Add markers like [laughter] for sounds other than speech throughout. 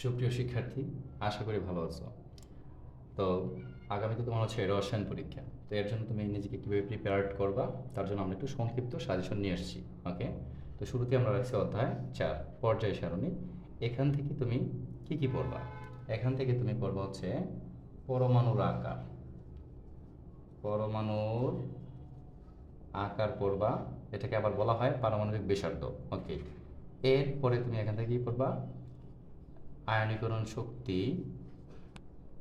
সুপ্রিয় শিক্ষার্থী, আশা করি ভালো আছো। তো আগামীতে তোমার হচ্ছে রসায়ন পরীক্ষা। তো এর জন্য তুমি নিজেকে কীভাবে প্রিপেয়ার করবা, তার জন্য আমরা একটু সংক্ষিপ্ত সাজেশন নিয়ে এসেছি ওকে তো শুরুতে আমরা রাখছি অধ্যায় চার, পর্যায় সারণী। এখান থেকে তুমি কি কি পড়বা? এখান থেকে তুমি পড়বা হচ্ছে পরমাণুর আকার। পরমাণুর আকার পড়বা, এটাকে আবার বলা হয় পারমাণবিক ব্যাসার্ধ ওকে এরপরে তুমি এখান থেকে কি পড়বা? আয়নীকরণ শক্তি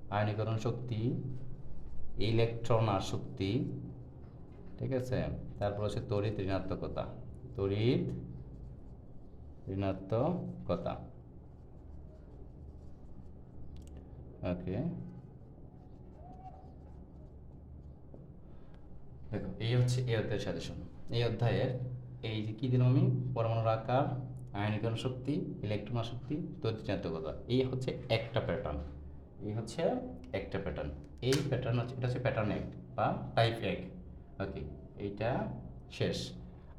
আয়নীকরণ শক্তি, ইলেকট্রন শক্তি, ঠিক আছে? তারপর হচ্ছে তড়িৎ ঋণাত্মকতা। তড়িৎ ঋণাত্মকতা। ওকে। দেখো, এই হচ্ছে এই অধ্যায়ের সাজেশন। এই অধ্যায়ের এই যে কী দিলাম আমি? পরমাণুর আকার আয়নীকরণ শক্তি, ইলেকট্রন শক্তি, তড়িৎ এই হচ্ছে একটা প্যাটার্ন এই হচ্ছে একটা প্যাটার্ন এই প্যাটার্ন হচ্ছে এটা হচ্ছে প্যাটার্ন এক বা টাইপ এক। ওকে এইটা শেষ।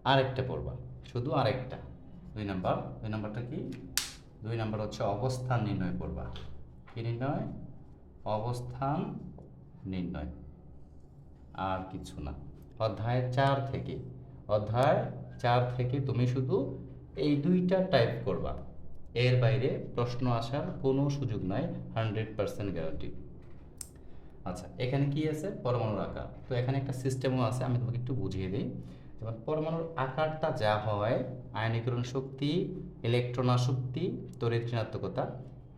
আরেকটা পড়বা। শুধু আরেকটা। দুই নাম্বার। দুই নাম্বারটা কি? দুই নাম্বার হচ্ছে অবস্থান নির্ণয় পড়বা। কি নির্ণয়? অবস্থান নির্ণয়। আর কিছু না। অধ্যায় চার থেকে। অধ্যায় চার থেকে তুমি শুধু এই দুইটা টাইপ করবা। এর বাইরে প্রশ্ন আসার কোনো সুযোগ নাই হান্ড্রেড পার্সেন্ট গ্যারান্টি আচ্ছা এখানে কি আছে? পরমাণুর আকার। তো এখানে একটা সিস্টেমও আছে, আমি তোমাকে একটু বুঝিয়ে দিই। যেমন পরমাণুর আকারটা যা হয়, আয়নীকরণ শক্তি, ইলেকট্রন আসক্তি, তড়িৎ ঋণাত্মকতা,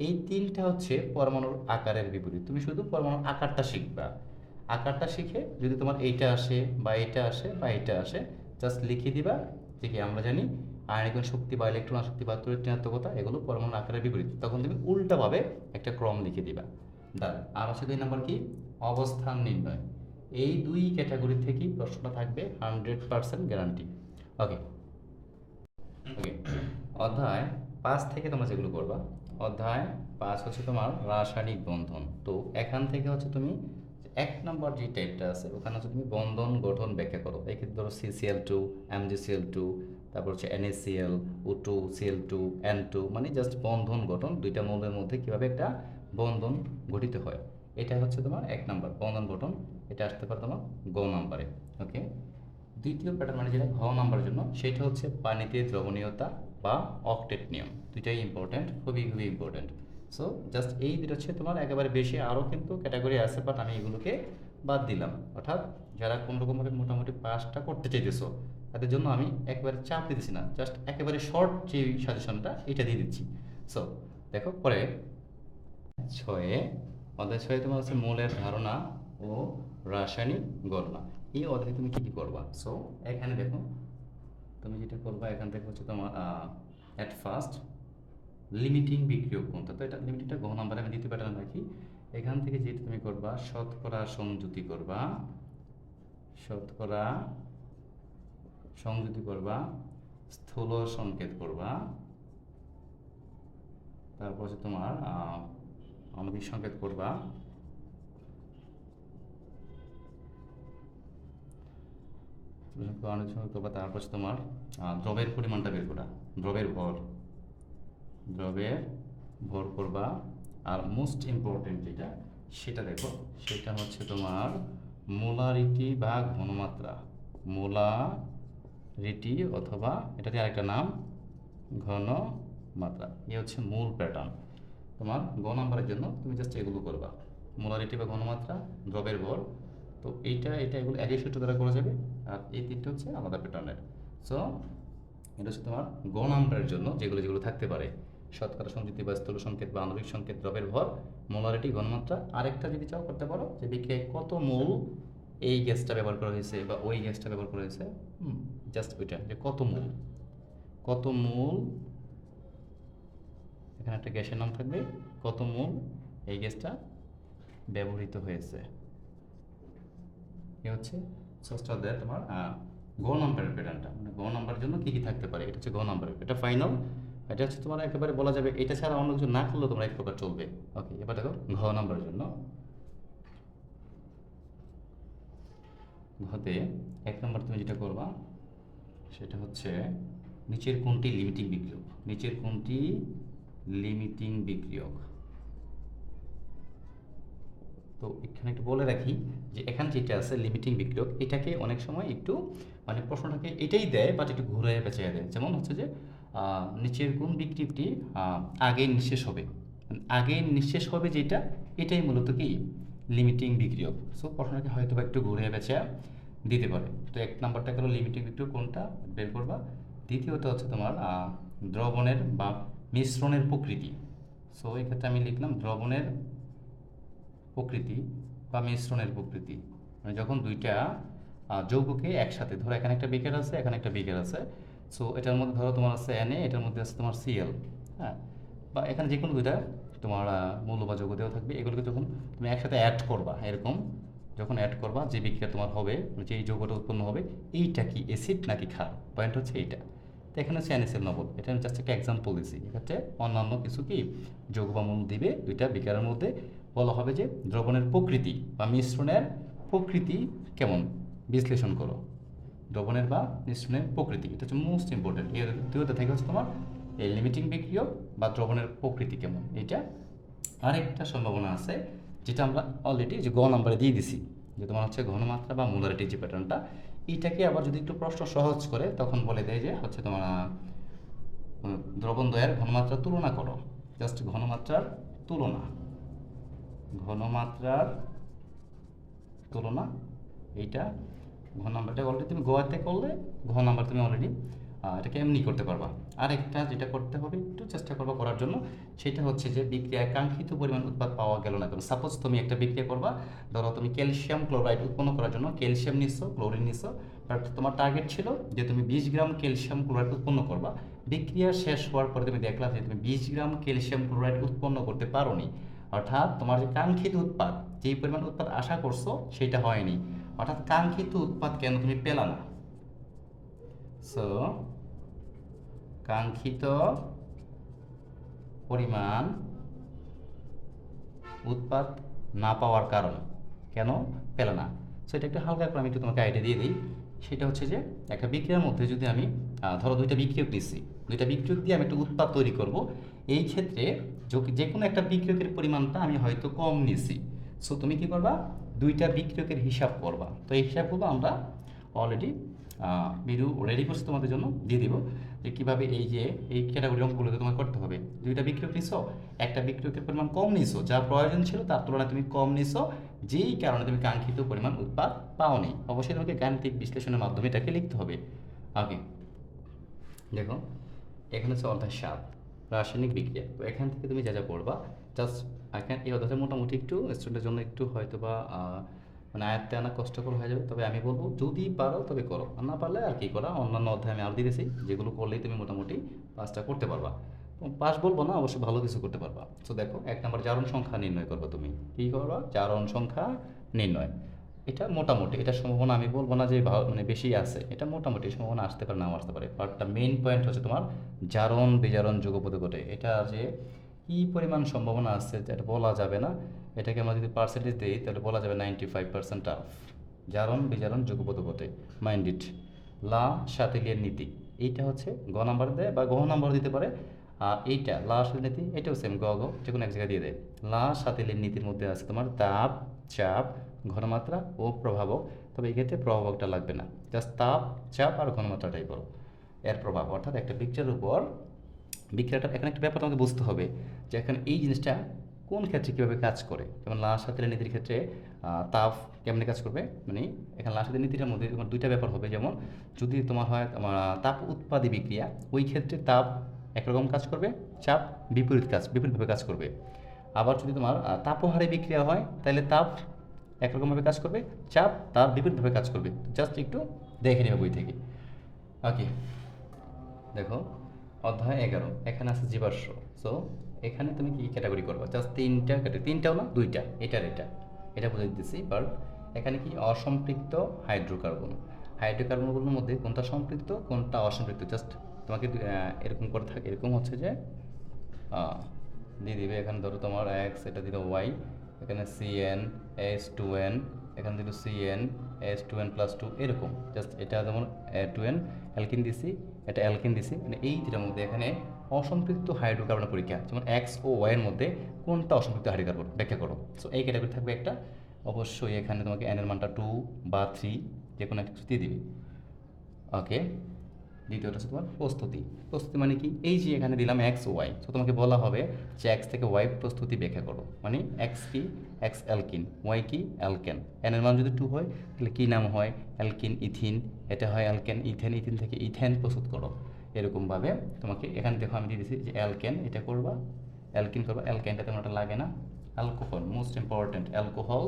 এই তিনটা হচ্ছে পরমাণুর আকারের বিপরীত। তুমি শুধু পরমাণুর আকারটা শিখবা। আকারটা শিখে যদি তোমার এইটা আসে, বা এইটা আসে, বা এইটা আসে জাস্ট লিখে দিবা, যে কি আমরা জানি আয়নিকরণ শক্তি বা ইলেকট্রন শক্তি বা ঋণাত্মকতা, এগুলো পরমাণু আকারের বিপরীত। তখন তুমি উল্টাভাবে একটা ক্রম লিখে দিবা। দাঁড় আর হচ্ছে দুই নম্বর কি? অবস্থান নির্ণয়। এই দুই ক্যাটাগরি থেকেই প্রশ্নটা থাকবে hundred percent guarantee okay okay অধ্যায় পাঁচ থেকে তোমরা যেগুলো করবা অধ্যায় পাঁচ হচ্ছে তোমার রাসায়নিক বন্ধন। তো এখান থেকে হচ্ছে তুমি এক নম্বর যে টাইপটা আছে, ওখানে হচ্ছে তুমি বন্ধন গঠন ব্যাখ্যা করো। এক্ষেত্রে ধরো CCl two M G C L two তারপর হচ্ছে এনএসিএল ও two C L two N two মানে জাস্ট বন্ধন গঠন, দুইটা মৌলের মধ্যে কীভাবে একটা বন্ধন গঠিত হয়। এটা হচ্ছে তোমার এক নাম্বার, বন্ধন গঠন, এটা আসতে পারে তোমার গ নাম্বারে, ওকে? দ্বিতীয় প্যাটার্ন মানে যেটা, ঘ নাম্বারের জন্য, সেটা হচ্ছে পানিতে দ্রবণীয়তা বা অকটেট নিয়ম, দুইটাই ইম্পর্ট্যান্ট খুবই খুবই ইম্পর্ট্যান্ট সো জাস্ট এই দুটো হচ্ছে তোমার একেবারে বেশি আরও কিন্তু ক্যাটাগরি আছে বাট আমি এগুলোকে বাদ দিলাম। অর্থাৎ যারা কোনো রকমভাবে মোটামুটি পাসটা করতে চাইতেছো তাদের জন্য আমি একেবারে চাপ দিতেছি না জাস্ট একেবারে শর্ট যে সাজেশনটা এটা দিয়ে দিচ্ছি। সো দেখো, পরে ছয়ে, অধ্যায় ছয়ে তোমার হচ্ছে মূলের ধারণা ও রাসায়নিক গণনা। এই অধ্যায়ে তুমি কী কী করবা? সো এখানে দেখো, তুমি যেটা করবা, এখান থেকে হচ্ছে তোমার অ্যাট ফার্স্ট লিমিটিং বিক্রিয়ক কোনটা? তো এটা লিমিটিংটা গহ নাম্বারে আমি দ্বিতীয় প্যাটার্ন রাখি এখান থেকে যেটা তুমি করবা, শতকরা সংযুতি করবা, শতকরা সংযুতি করবা, স্থূল সংকেত করবা। তারপর হচ্ছে তোমার আণবিক সংকেত করবা। করবা, তারপর তোমার দ্রবের পরিমাণটা বের করা দ্রবের ভর। দ্রবের ভর করবা, আর মোস্ট ইম্পর্টেন্ট যেটা, সেটা দেখো, সেটা হচ্ছে তোমার মোলারিটি বা ঘনমাত্রা। মোলারিটি অথবা এটাতে আরেকটা নাম, ঘন মাত্রা। এ হচ্ছে মূল প্যাটার্ন তোমার গ নাম্বারের জন্য তুমি জাস্ট এগুলো করবা। মোলারিটি বা ঘনমাত্রা দ্রবের ভর তো এইটা, এটা এগুলো একই সূত্র দ্বারা করা যাবে। আর এই তিনটা হচ্ছে আলাদা প্যাটার্নের সো এটা হচ্ছে তোমার গ নাম্বারের জন্য যেগুলো যেগুলো থাকতে পারে। শতকরা সংযুক্তি বা স্থূল সংকেত বা আণবিক সংকেত, দ্রবের ভর মোলারিটি ঘনমাত্রা আরেকটা যদি চাও করতে পারো, যে বিক্রিয়ায় কত মোল এই গ্যাসটা ব্যবহার করা হয়েছে বা ওই গ্যাসটা ব্যবহার করা হয়েছে জাস্ট ওইটা যে কত মূল? কত মূল? এখানে একটা গ্যাসের নাম থাকবে কত মোল এই গ্যাসটা ব্যবহৃত হয়েছে? এ হচ্ছে ষষ্ঠ অধ্যায় তোমার গ নাম্বারের প্যাটার্নটা মানে গ নাম্বারের জন্য কী কী থাকতে পারে? এটা হচ্ছে গ নাম্বারের এটা ফাইনাল এটা হচ্ছে তোমার একেবারে বলা যাবে এটা ছাড়া অন্য কিছু না করলেও তোমরা এক প্রকার চলবে। ওকে এবার দেখো ঘ নাম্বারের জন্য। ঘতে এক নম্বর তুমি যেটা করবা, সেটা হচ্ছে নিচের কোনটি লিমিটিং বিক্রিয়ক? নিচের কোনটি লিমিটিং বিক্রিয়ক? তো এখানে একটু বলে রাখি যে এখানে যেটা আছে লিমিটিং বিক্রিয়ক, এটাকে অনেক সময় একটু মানে প্রশ্নটাকে এটাই দেয় বাট একটু ঘুরে পেঁচিয়ে দেয়। যেমন হচ্ছে যে নিচের কোন বিক্রিয়কটি আগে নিঃশেষ হবে। আগে নিঃশেষ হবে যেটা, এটাই মূলত কি? লিমিটিং বিক্রিয়ক সো প্রশ্নটাকে হয়তো বা একটু ঘুরে পেঁচে দিতে পারে। তো এক নম্বরটা গেলো লিমিটিং বিক্রিয়ক কোনটা বের করবা। দ্বিতীয়ত হচ্ছে তোমার দ্রবণের বা মিশ্রণের প্রকৃতি। সো এক্ষেত্রে আমি লিখলাম দ্রবণের প্রকৃতি বা মিশ্রণের প্রকৃতি। মানে যখন দুইটা যৌগকে একসাথে, ধরো এখানে একটা বিকার আছে, এখানে একটা বিকার আছে। সো এটার মধ্যে ধরো তোমার আছে এনএ এটার মধ্যে আছে তোমার সিএল হ্যাঁ? বা এখানে যে কোনো দুইটা তোমার মূল্য বা যৌগ দেওয়া থাকবে। এগুলোকে যখন তুমি একসাথে অ্যাড করবা, এরকম যখন অ্যাড করবা, যে বিক্রিয়া তোমার হবে মানে যে এই যৌগটা উৎপন্ন হবে, এইটা কি অ্যাসিড নাকি ক্ষার? পয়েন্ট হচ্ছে এইটা। তো এখানে হচ্ছে অ্যানিসেল নবল এটা আমি জাস্ট একটা এক্সাম্পল দিছি। এক্ষেত্রে অন্যান্য কিছু কি যৌগ বা মূল দিবে দুইটা বিকারের মধ্যে। বলা হবে যে দ্রবণের প্রকৃতি বা মিশ্রণের প্রকৃতি কেমন? বিশ্লেষণ করো। দ্রবণের বা মিশ্রণের প্রকৃতি। এটা হচ্ছে মোস্ট ইম্পর্টেন্ট এর দুইটা থেকে হচ্ছে তোমার এই লিমিটিং বিক্রিয়ক বা দ্রবণের প্রকৃতি কেমন? এটা আরেকটা সম্ভাবনা আছে, যেটা আমরা অলরেডি যে গ নাম্বারে দিয়ে দিছি, যে তোমার হচ্ছে ঘনমাত্রা বা মোলারিটি যে প্যাটার্নটা এইটাকে আবার যদি একটু প্রশ্ন সহজ করে, তখন বলে দেয় যে হচ্ছে তোমার দ্রবণ দয়ের ঘনমাত্রার তুলনা করো। জাস্ট ঘনমাত্রার তুলনা। ঘনমাত্রার তুলনা, এইটা ঘন নাম্বারটা অলরেডি তুমি গোয়াতে করলে ঘন নাম্বার তুমি অলরেডি এটাকে এমনি করতে পারবা। আরেকটা যেটা করতে হবে, একটু চেষ্টা করব করার জন্য, সেটা হচ্ছে যে বিক্রিয়ায় কাঙ্ক্ষিত পরিমাণ উৎপাদ পাওয়া গেল না কেন? সাপোজ তুমি একটা বিক্রিয়া করবা, ধরো তুমি ক্যালসিয়াম ক্লোরাইড উৎপন্ন করার জন্য ক্যালসিয়াম নিচ্ছ ক্লোরিন নিচ্ছ বাট তোমার টার্গেট ছিল যে তুমি বিশ গ্রাম ক্যালসিয়াম ক্লোরাইড উৎপন্ন করবা। বিক্রিয়া শেষ হওয়ার পরে তুমি দেখলা যে তুমি বিশ গ্রাম ক্যালসিয়াম ক্লোরাইড উৎপন্ন করতে পারোনি। অর্থাৎ তোমার যে কাঙ্ক্ষিত উৎপাদ, যেই পরিমাণ উৎপাদ আশা করছ, সেটা হয়নি। অর্থাৎ কাঙ্ক্ষিত উৎপাদ কেন তুমি পেলা না? সো কাঙ্ক্ষিত পরিমাণ উৎপাদ না পাওয়ার কারণ। কেন? পেলে না। সো এটা একটু হালকা করে আমি একটু তোমাকে আইডিয়া দিয়ে দিই। সেটা হচ্ছে যে, একটা বিক্রিয়ার মধ্যে যদি আমি ধরো দুইটা বিক্রিয়ক নিচ্ছি দুইটা বিক্রিয়ক দিয়ে আমি একটা উৎপাদ তৈরি করব। এই ক্ষেত্রে যে- কোনো একটা বিক্রিয়কের পরিমাণটা আমি হয়তো কম নিছি। সো তুমি কি করবা? দুইটা বিক্রিয়কের হিসাব করবা। তো এই হিসাবগুলো আমরা অলরেডি ভিডিও রেডি করছি তোমাদের জন্য। দিয়ে দিব। যে কীভাবে এই যে, এই ক্যাটাগরি অঙ্কগুলোকে তোমার করতে হবে। দুইটা বিক্রিয়ক নিছো, একটা বিক্রিয়কের পরিমাণ কম নিছো, যা প্রয়োজন ছিল তার তুলনায় তুমি কম নিছো, যেই কারণে তুমি কাঙ্ক্ষিত পরিমাণ উৎপাদ পাওনি। অবশ্যই তোমাকে গাণিতিক বিশ্লেষণের মাধ্যমে এটাকে লিখতে হবে। ওকে দেখো, এখানে হচ্ছে অধ্যায় সাত, রাসায়নিক বিক্রিয়া। তো এখান থেকে তুমি যা যা পড়বা জাস্ট এখানে এই অধ্যায়টা মোটামুটি একটু স্টুডেন্টের জন্য একটু হয়তো বা মানে আয়ত্তে আনা কষ্টকর হয়ে যাবে। তবে আমি বলব, যদি পারো তবে করো। আর না পারলে আর কি করা? অন্যান্য অধ্যায় আমি আর দিয়েছি যেগুলো করলেই তুমি মোটামুটি পাসটা করতে পারবা। পাস বলব না, অবশ্যই ভালো কিছু করতে পারবা। তো দেখো, এক নম্বর জারণ সংখ্যা নির্ণয় করবে তুমি। কী করবা? জারণ সংখ্যা নির্ণয়। এটা মোটামুটি এটা সম্ভাবনা আমি বলব না যে মানে বেশি আছে। এটা মোটামুটি সম্ভাবনা আসতে পারে নাও আসতে পারে। বাট মেইন পয়েন্ট হচ্ছে তোমার জারণ, বিজারণ যুগপদে ঘটে। এটা যে কী পরিমাণ সম্ভাবনা আছে যেটা বলা যাবে না। এটাকে আমরা যদি পার্সেন্টেজ দিই, তাহলে বলা যাবে নাইনটি ফাইভ পার্সেন্ট টাফ জারণ বিজারণ যুগপদ ঘটে মাইন্ড লা সাতিলিয়ার নীতি। এইটা হচ্ছে গ নাম্বার দেয় বা গহ নাম্বার দিতে পারে। আর এইটা, লা সাতিলের নীতি, এটাও সেম গ গ যে কোনো এক জায়গায় দিয়ে দেয়। লা সাতিলের নীতির মধ্যে আছে তোমার তাপ, চাপ, ঘনমাত্রা ও প্রভাবক তবে এই ক্ষেত্রে প্রভাবকটা লাগবে না। জাস্ট তাপ, চাপ আর ঘনমাত্রাটাই বলো। এর প্রভাব, অর্থাৎ একটা পিকচারের উপর বিক্রিয়াটার এখানে একটা ব্যাপার তোমাকে বুঝতে হবে যে এখানে এই জিনিসটা কোন ক্ষেত্রে কীভাবে কাজ করে? যেমন লাশ হাতের নীতির ক্ষেত্রে তাপ কেমনে কাজ করবে? মানে এখানে লাশ হাতের নীতিটার মধ্যে তোমার দুইটা ব্যাপার হবে। যেমন যদি তোমার হয় তোমার তাপ উৎপাদী বিক্রিয়া, ওই ক্ষেত্রে তাপ একরকম কাজ করবে, চাপ বিপরীত কাজ, বিপরীতভাবে কাজ করবে। আবার যদি তোমার তাপহারে বিক্রিয়া হয়, তাহলে তাপ একরকমভাবে কাজ করবে, চাপ তার বিপরীতভাবে কাজ করবে। জাস্ট একটু দেখে নেবে বই থেকে। ওকে, দেখো, অধ্যায় এগারো, এখানে আছে জীবাশ্ম। সো এখানে তুমি কি ক্যাটাগরি করবে? জাস্ট তিনটা ক্যাটাগরি তিনটাও না দুইটা, এটার এটা। এটা বুঝে দিতেছি। বাট এখানে কি? অসম্পৃক্ত হাইড্রোকার্বন হাইড্রোকার্বনগুলোর মধ্যে কোনটা সম্পৃক্ত, কোনটা অসম্পৃক্ত? জাস্ট তোমাকে এরকম করে থাকে। এরকম হচ্ছে যে দিয়ে দিবে। এখানে ধরো তোমার এক্স এটা দিল ওয়াই এখানে C N S two N এখানে দিল C N S two N plus two এরকম। জাস্ট এটা যেমন টু এন অ্যালকিন দিছি, এটা অ্যালকিন দিছি। মানে এই দুটার মধ্যে এখানে অসম্পৃক্ত হাইড্রোকার্বনের পরীক্ষা, যেমন এক্স ও ওয়াই এর মধ্যে কোনটা অসম্পৃক্ত হাইড্রোকার্বন? ব্যাখ্যা করো। সো এই ক্যাটাগরি থাকবে একটা। অবশ্যই এখানে তোমাকে এনের মানটা টু বা থ্রি যে কোনো একটা কিছু দিয়ে দিবি। ওকে দ্বিতীয়টা হচ্ছে তোমার প্রস্তুতি। প্রস্তুতি মানে কি? এই যে এখানে দিলাম এক্স ওয়াই তো তোমাকে বলা হবে যে এক্স থেকে ওয়াই প্রস্তুতি ব্যাখ্যা করো। মানে এক্স কি? এক্স অ্যালকিন ওয়াই কি? অ্যালকেন। এন এর মান যদি টু হয়, তাহলে কী নাম হয়? Alkyne, ethyne. এটা হয় অ্যালকেন, ইথেন, ইথিন থেকে ইথেন প্রস্তুত করো। এরকমভাবে তোমাকে এখানে দেখো আমি দিয়ে দিচ্ছি যে অ্যালকেন, এটা করবা। অ্যালকিন করবা। অ্যালকেনটা তেমন একটা লাগে না। Alcohol most important alcohol,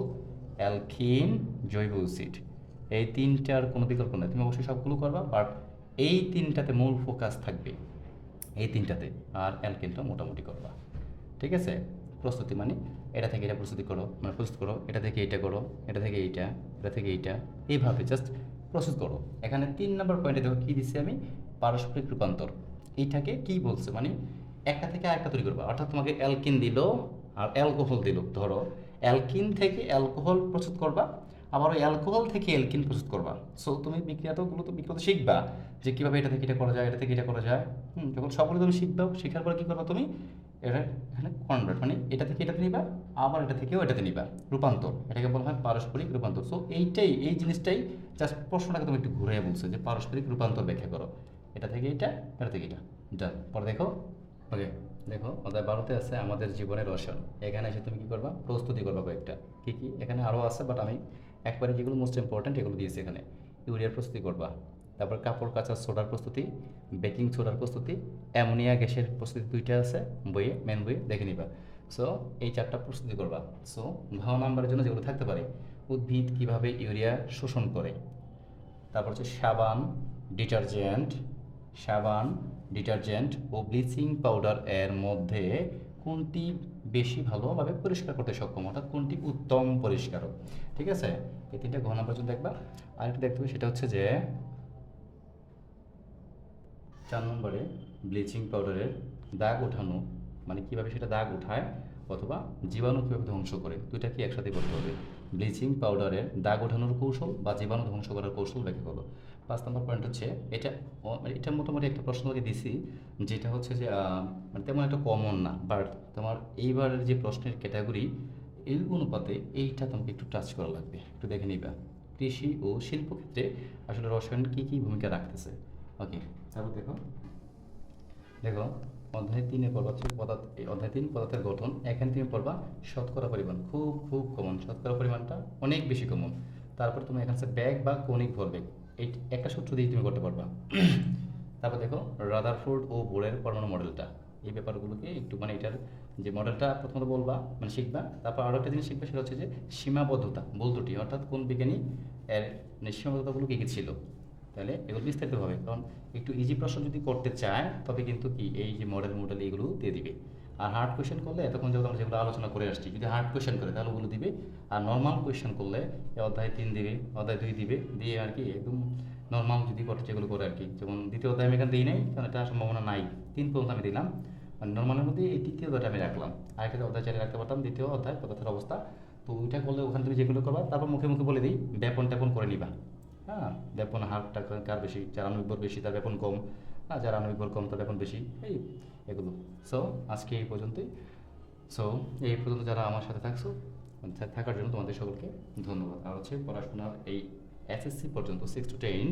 alkyne, জৈব অ্যাসিড। এই তিনটার কোনো বিকল্প নেই। তুমি অবশ্যই সবগুলো করবা বাট এই তিনটাতে মূল ফোকাস থাকবে। এই তিনটাতে। আর অ্যালকেনটা মোটামুটি করবা। ঠিক আছে? প্রস্তুতি মানে এটা থেকে এটা প্রস্তুতি করো মানে প্রস্তুত করো। এটা থেকে এটা করো, এটা থেকে এইটা, এটা থেকে এইটা। এইভাবে জাস্ট প্রস্তুত করো। এখানে তিন নম্বর পয়েন্টে দেখো কী দিচ্ছি আমি? পারস্পরিক রূপান্তর। এইটাকে কি বলছে? মানে একটা থেকে আরেকটা তৈরি করবা। অর্থাৎ তোমাকে অ্যালকিন দিল আর অ্যালকোহল দিল। ধরো, অ্যালকিন থেকে অ্যালকোহল প্রস্তুত করবা, আবার ওই অ্যালকোহল থেকে অ্যালকিন প্রস্তুত করবা। সো তুমি বিক্রিয়াতগুলো তো বিক্রিয়া শিখবা যে কীভাবে এটা থেকে এটা করা যায়, এটা থেকে এটা করা যায়। হুম, যখন সবগুলো তুমি শিখবা, শেখার পরে কী করবা তুমি? এটা এখানে কনভার্ট মানে এটা থেকে এটাতে নিবা, আবার এটা থেকেও এটাতে নিবা। রূপান্তর, এটাকে বলা হয় পারস্পরিক রূপান্তর। সো এইটাই, এই জিনিসটাই জাস্ট প্রশ্নটাকে তুমি একটু ঘুরে বলছো যে পারস্পরিক রূপান্তর ব্যাখ্যা করো। এটা থেকে এটা এটা থেকে এটা। ডান পরে দেখো। ওকে দেখো অধ্যায় বারোতে আছে আমাদের জীবনের রসায়ন। এখানে এসে তুমি কী করবা? প্রস্তুতি করবা কয়েকটা। কী কী? এখানে আরও আছে বাট আমি একবারে যেগুলো মোস্ট ইম্পর্ট্যান্ট এগুলো দিয়েছি এখানে। ইউরিয়ার প্রস্তুতি করবা। তারপর কাপড় কাচার সোডার প্রস্তুতি বেকিং সোডার প্রস্তুতি অ্যামোনিয়া গ্যাসের প্রস্তুতি দুইটা আছে, বইয়ে মেন বইয়ে দেখে নিবা। সো এই চারটা প্রস্তুতি করবা। সো ঘ নাম্বারের জন্য যেগুলো থাকতে পারে, উদ্ভিদ কীভাবে ইউরিয়া শোষণ করে? তারপর হচ্ছে সাবান, ডিটারজেন্ট সাবান, ডিটারজেন্ট ও ব্লিচিং পাউডার এর মধ্যে কোনটি বেশি ভালোভাবে পরিষ্কার করতে সক্ষম? অর্থাৎ কোনটি উত্তম পরিষ্কারক ঠিক আছে? এই তিনটা ঘন পর্যন্ত দেখবা, আরেকটা দেখতে হবে, সেটা হচ্ছে যে চার নম্বরে ব্লিচিং পাউডারের দাগ ওঠানো মানে কীভাবে সেটা দাগ উঠায় অথবা জীবাণু কীভাবে ধ্বংস করে, দুইটা কি একসাথে করতে হবে? ব্লিচিং পাউডারের দাগ ওঠানোর কৌশল বা জীবাণু ধ্বংস করার কৌশল ব্যাখ্যা করো পাঁচ নম্বর পয়েন্ট হচ্ছে, এটা মানে এটা মোটামুটি একটা প্রশ্ন তোমাকে দিছি, যেটা হচ্ছে যে মানে তেমন একটা কমন না বাট তোমার এইবারের যে প্রশ্নের ক্যাটাগরি এই অনুপাতে এইটা তোমাকে একটু টাচ করা লাগবে, একটু দেখে নিবা। কৃষি ও শিল্প ক্ষেত্রে আসলে রসায়ন কী কী ভূমিকা রাখতেছে? ওকে তারপর দেখো। দেখো অধ্যায় তিনে পড়বা হচ্ছে পদার্থ, এই অধ্যায় তিন, পদার্থের গঠন। এখানে তুমি পড়বা, শতকরা পরিমাণ, খুব খুব কমন শতকরা পরিমাণটা অনেক বেশি কমন তারপর তুমি এখানে আছে ব্যাগ বা কৌণিক ভরবেগ এই একটা সূত্র দিয়ে তুমি করতে পারবা। [clears throat] তারপর দেখো, রাদারফোর্ড ও বোরের পরমাণু মডেলটা। এই ব্যাপারগুলোকে একটু মানে এটার যে মডেলটা প্রথমত বলবা মানে শিখবা। তারপর আরও একটা জিনিস শিখবে, সেটা হচ্ছে যে সীমাবদ্ধতা বল দুটি অর্থাৎ কোন বিজ্ঞানী এর সীমাবদ্ধতাগুলো কী কী ছিল? তাহলে এগুলো বিস্তারিতভাবে, কারণ একটু ইজি প্রশ্ন যদি করতে চায়, তবে কিন্তু কি এই যে মডেল মডেল এগুলো দিয়ে দিবে। আর হার্ড কোয়েশ্চেন করলে, এতক্ষণ যখন আমরা যেগুলো আলোচনা করে আসছি, যদি হার্ড কোয়েশ্চেন করে, তাহলে ওগুলো দিবে। আর নর্মাল কোয়েশ্চেন করলে অধ্যায় তিন দিবে, অধ্যায় দুই দিবে, দিয়ে আর কি একদম নর্মাল যদি করতে যেগুলো করে আর কি। যেমন দ্বিতীয় অধ্যায় আমি এখানে দিই নাই, কারণ এটা সম্ভাবনা নাই। তিন পর্যন্ত আমি দিলাম। মানে নর্মালের মধ্যে এই তৃতীয় অধ্যায়টা আমি রাখলাম। আরেকটা অধ্যায় চালিয়ে রাখতে পারতাম, দ্বিতীয় অধ্যায় পদার্থের অবস্থা। তো ওইটা করলে ওখান থেকে যেগুলো করবা, তারপর মুখে মুখে বলে দিই ব্যাপন ট্যাপন করে নিবা। হ্যাঁ ব্যাপন হারটা কার বেশি? যার আনুবিকভর বেশি, তার ব্যাপন কম। হ্যাঁ যার আনুবিকভর কম, তার ব্যাপন বেশি। এই এগুলো। সো আজকে এই পর্যন্তই। সো এই পর্যন্ত যারা আমার সাথে থাকছো থাকার জন্য তোমাদের সকলকে ধন্যবাদ। আর হচ্ছে পড়াশোনার এই এসএসসি পর্যন্ত সিক্স টু টেন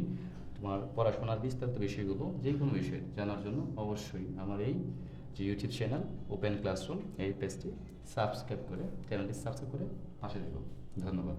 তোমার পড়াশোনার বিস্তারিত বিষয়গুলো যে কোনো বিষয় জানার জন্য অবশ্যই আমার এই যে ইউটিউব চ্যানেল ওপেন ক্লাসরুম এই পেজটি সাবস্ক্রাইব করে চ্যানেলটি সাবস্ক্রাইব করে পাশে দেখো ধন্যবাদ।